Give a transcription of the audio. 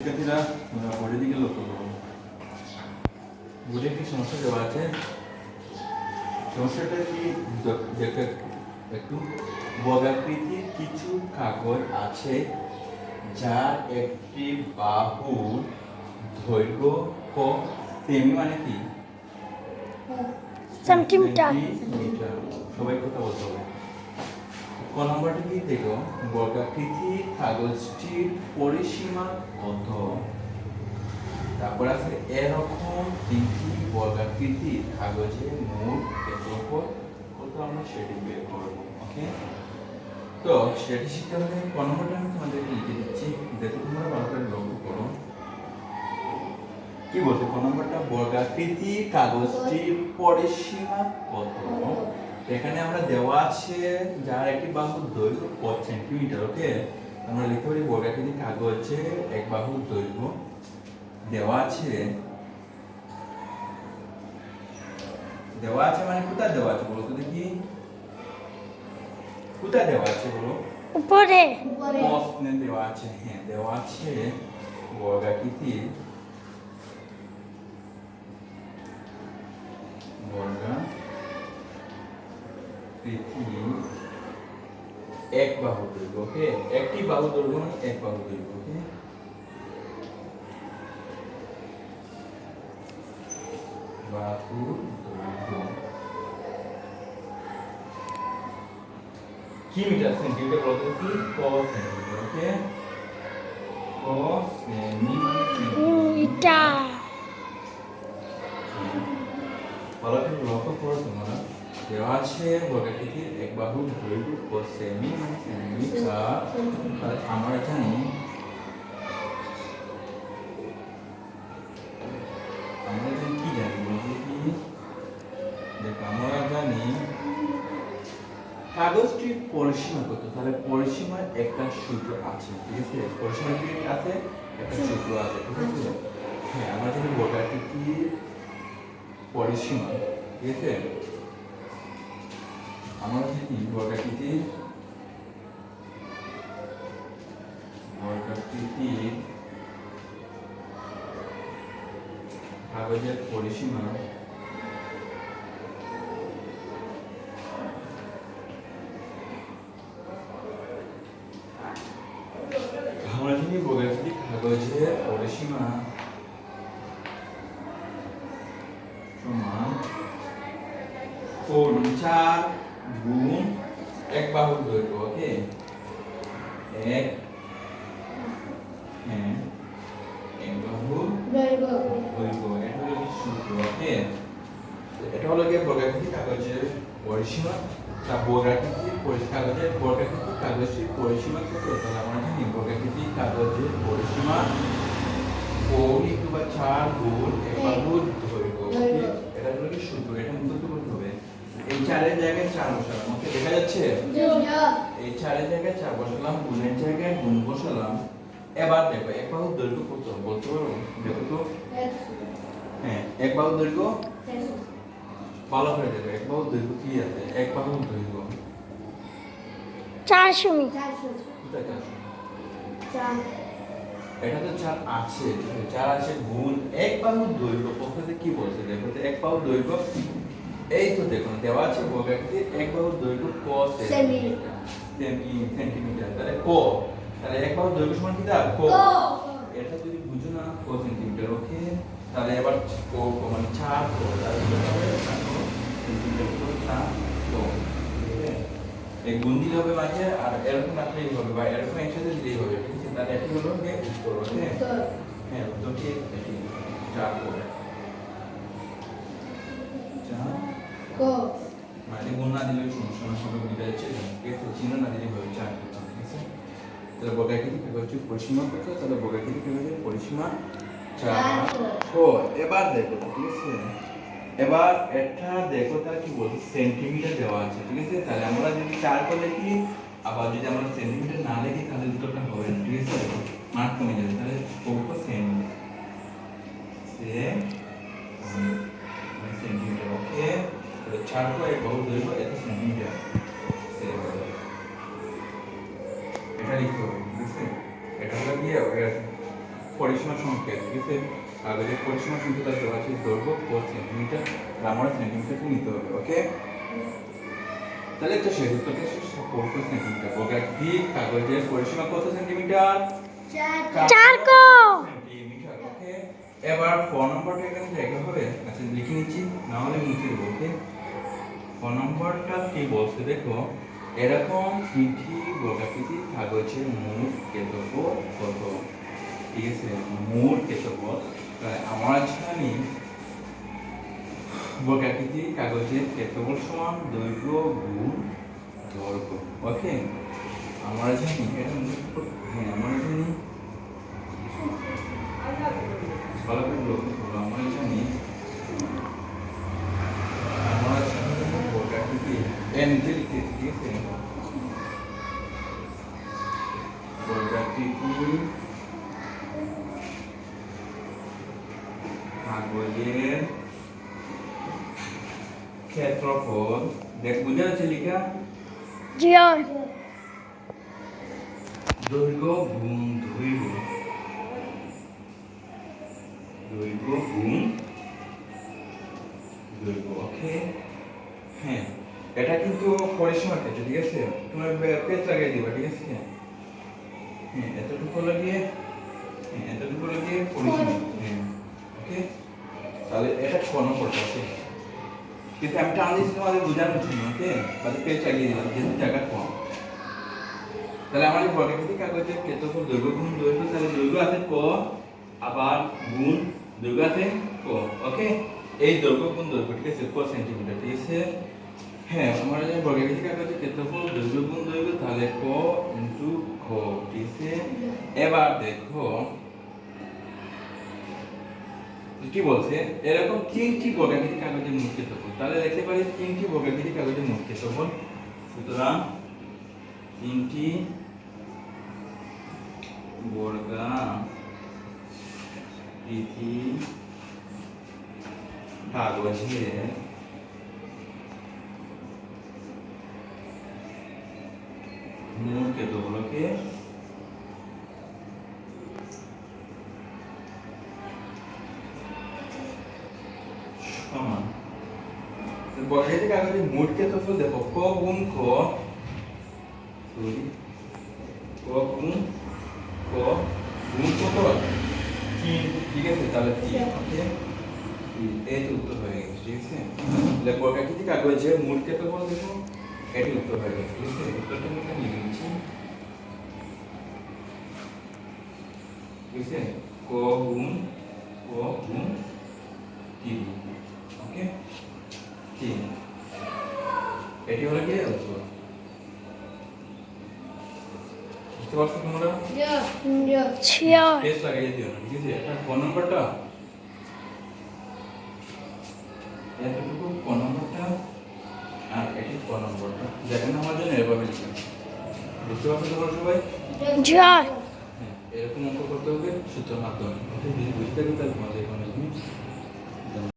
শিক্ষার্থীরা তোমরা বোর্ডের দিকে লক্ষ্য করো। বোর্ডে একটি সমস্যা দেওয়া আছে? সমস্যাটা কি? দেখো একটু। কিছু কাগজ আছে যার একটি বাহু দৈর্ঘ্য ক। সেমি মানে কি? সেন্টিমিটার। সবাই কথা বলতে হবে। ক নম্বরটা কি দেখো? বর্গাকৃতির কাগজটির পরিসীমা কত তারপর আছে এরকম তিনটি বর্গাকৃতির কাগজে মোট ক্ষেত্রফল কত আমরা সেটি বের করব ওকে তো সেটি শিখতে হলে ক নম্বরটা আমি তোমাদেরকে লিখে দিচ্ছি। দেখো তোমরা ভালো করে লক্ষ্য করো। কি বলছে? ক নম্বরটা বর্গাকৃতি কাগজটির পরিসীমা কত এখানে আমরা দেওয়া আছে যার একটি বাহুর দৈর্ঘ্য কত সেন্টিমিটার ওকে আমরা লিখতে পারি বর্গাকৃতি কাগজে এক বাহুর দৈর্ঘ্য দেওয়া আছে দেওয়া আছে মানে কোথায় দেওয়া আছে বলো তো দেখি? কোথায় দেওয়া আছে বলো? উপরে। প্রশ্নে দেওয়া আছে হ্যাঁ দেওয়া আছে বর্গাকৃতির এক বাহু দৈর্ঘ্য ওকে? একটি বাহু দৈর্ঘ্য মানে এক বাহু দৈর্ঘ্য ওকে? বাহু দৈর্ঘ্য। কি মিটার? সেন্টিমিটার বলতে কি? ক সেন্টিমিটার ওকে? ক মানে সেন্টিমিটার ইটা ভালো করে লক্ষ্য করো তোমরা। দেওয়া আছে বর্গাকৃতির এক বাহু মানে আমরা জানি কাগজটির পরিসীমা কত? তাহলে পরিসীমার একটা সূত্র আছে, ঠিক আছে? পরিসীমা কি আছে? একটা সূত্র আছে, ঠিক আছে? হ্যাঁ আমরা জানি বর্গাকৃতির পরিসীমা, ঠিক আছে? আমরা জানি বর্গাকৃতির বর্গাকৃতির কাগজের পরিসীমা আমরা জানি বর্গাকৃতির গুণ এক বাহুর দৈর্ঘ্য ওকে? এক হ্যাঁ এক বাহুর দৈর্ঘ্য। এটা হলো সূত্র ওকে? এটা হলো গিয়ে বর্গাকৃতি কাগজের পরিসীমা তা বর্গাকৃতি কাগজের বর্গাকৃতি কাগজের পরিসীমা কত? তাহলে আমরা জানি বর্গাকৃতি কাগজের পরিসীমা কোণ বা চার গুণ এক বাহুর দৈর্ঘ্য এটা হলো কি সূত্র এটা মুখস্থ করতে এই চারের জায়গায় চার বসালাম ওকে দেখা যাচ্ছে? এই চারের জায়গায় চার বসালাম গুণের জায়গায় গুণ বসালাম। এবার দেখো এক বাহুর দৈর্ঘ্য কত? বলতে পারো? দেখো তো। হ্যাঁ এক বাহুর দৈর্ঘ্য? ভালো করে দেখো এক বাহুর দৈর্ঘ্য কি আছে? এক বাহুর দৈর্ঘ্য। চার সুমি চার? এটা তো চার আছে চার আছে গুণ এক বাহুর দৈর্ঘ্য। পক্ষতে কি বলছে? দেখো এক বাহুর দৈর্ঘ্য এই তো দেখুন দেওয়া আছে বর্গাকৃতির এক বাহুর দৈর্ঘ্য ক সেন্টিমিটার তাহলে ক। তাহলে এক বাহুর দৈর্ঘ্য সমান কি দাও ক। এটা যদি বুঝো না ক সেন্টিমিটার ওকে? তাহলে এবার ক ক মানে চার ক? এই গুণ দিলে হবে মাঝে আর এরকম রাখলেই হবে বা এরকম একসাথে দিলেই হবে ঠিক আছে? তাহলে এটি হলো উত্তর হ্যাঁ উত্তর ঠিক চার ক চার মানে গুণ না দিলে সমস্যা না বুঝতে যাচ্ছে ঠিক আছে চিহ্ন না দিলে ঠিক আছে? তাহলে বর্গাকৃতি কাগজের পরিসীমা কত তাহলে বর্গাকৃতি কাগজের পরিসীমা চার ও এবার দেখো ঠিক আছে? এবার এটা দেখো তার কি বলছে? সেন্টিমিটার দেওয়া আছে ঠিক আছে? তাহলে আমরা যদি চার করে লিখি আবার যদি আমরা সেন্টিমিটার না লিখি তাহলে দুটোটা হবে না ঠিক আছে? মার্ক কমে যাবে তাহলে কত সেন্টিমিটার সেন্টিমিটার করে বহু দৈর্ঘ্য এত সেন্টিমিটার এটা লিখতে হবে ঠিক আছে এটা হলো গিয়ে পরিসীমা পরিসীমা সংখ্যা ঠিক আছে পরিসীমা তার দেওয়া আছে দৈর্ঘ্য ফোর সেন্টিমিটার আর আমরা সেন্টিমিটারকে নিতে হবে ওকে তাহলে তো শেষ উত্তরটা ফোর ফোর সেন্টিমিটার বর্গাকৃতি কাগজের পরিসীমা কত সেন্টিমিটার চার কো সেন্টিমিটার ওকে এবার ফোন নম্বরটা এখানে জায়গা হবে আচ্ছা লিখে নিচ্ছি না হলে মুছে দেবো ওকে ফোন নম্বরটা কি বলছে দেখো? এরকম তিনটি বর্গাকৃতির কাগজের মোট ক্ষেত্রফল কত? ঠিক আছে? ক্ষেত্রফল তাহলে আমরা জানি বর্গাকৃতির কাগজের ক্ষেত্রফল সমান দৈর্ঘ্য গুণ দৈর্ঘ্য। ওকে? আমরা জানি, এটা হ্যাঁ আমরা জানি। আমরা জানি আমরা জানি বর্গাকৃতি এ নিচে লিখতে ঠিক আছে বর্গাকৃতি কাগজের ক্ষেত্রফল দেখ বুঝা যাচ্ছে লিখা? জিও দৈর্ঘ্য গুণ দৈর্ঘ্য। দৈর্ঘ্য গুণ দৈর্ঘ্য ওকে হ্যাঁ। এটা কিন্তু পরিসীমা ক্ষেত্রে ঠিক আছে? তোমার পেজ লাগিয়ে দিবা, ঠিক আছে? হ্যাঁ। এতটুকু লাগিয়ে হ্যাঁ এতটুকু লাগিয়ে পরিসীমা হ্যাঁ ওকে? তাহলে এটা কোন নম্বরটা আছে কিন্তু আমি টান দিচ্ছি তোমাদের বোঝানোর জন্য, ওকে? তাহলে পেজ লাগিয়ে দিলাম, যেহেতু জায়গা কম তাহলে আমাদের বর্গাকৃতি কাগজের ক্ষেত্রফল দৈর্ঘ্য গুণ দৈর্ঘ্য, তাহলে দৈর্ঘ্য আছে ক, আবার গুণ দৈর্ঘ্য আছে ক, ওকে? এই দৈর্ঘ্য গুণ দৈর্ঘ্য, ঠিক আছে? ক সেন্টিমিটার ঠিক আছে? হ্যাঁ আমরা যে বর্গাকৃতি কাগজের ক্ষেত্রফল দৈর্ঘ্য গুণ দৈর্ঘ্য তাহলে ক ইন্টু খ ঠিক এবার দেখো, কি বলছে? এরকম তিনটি বর্গাকৃতি কাগজের মোট ক্ষেত্রফল, তাহলে দেখতে পারি তিনটি বর্গাকৃতি কাগজের মোট ক্ষেত্রফল, সুতরাং তিনটি বর্গা তিথি কাগজে মোট সমান। বর্গাকৃতি কাগজের মোট ক্ষেত্রফল দেখো ক গুণ সরি ক গুণ ক গুণ কত? তিন। ঠিক আছে তাহলে তিন। ওকে। এই তো উত্তর হয়ে গেছে ঠিক আছে? বর্গাকৃতি কাগজে মূল ক্ষেত্রফল দেখো এটি উত্তর গেছে। ঠিক আছে আমি এখানে লিখে নিচ্ছি। ঠিক আছে ক গুণ ক গুণ তিন, ওকে? তিন। এটি হলো কি? উত্তর। তোমরা? টেস্ট নাম্বারটা ফোন নাম্বারটা আর এটি ফোন নাম্বারটা দেখেন আমার জন্য এভাবে লিখবেন বুঝতে পারছ তোমরা সবাই হ্যাঁ এরকম অঙ্ক করতে হবে সূত্র মাধ্যমে। বুঝতে পারি তাহলে তোমাদের এখানে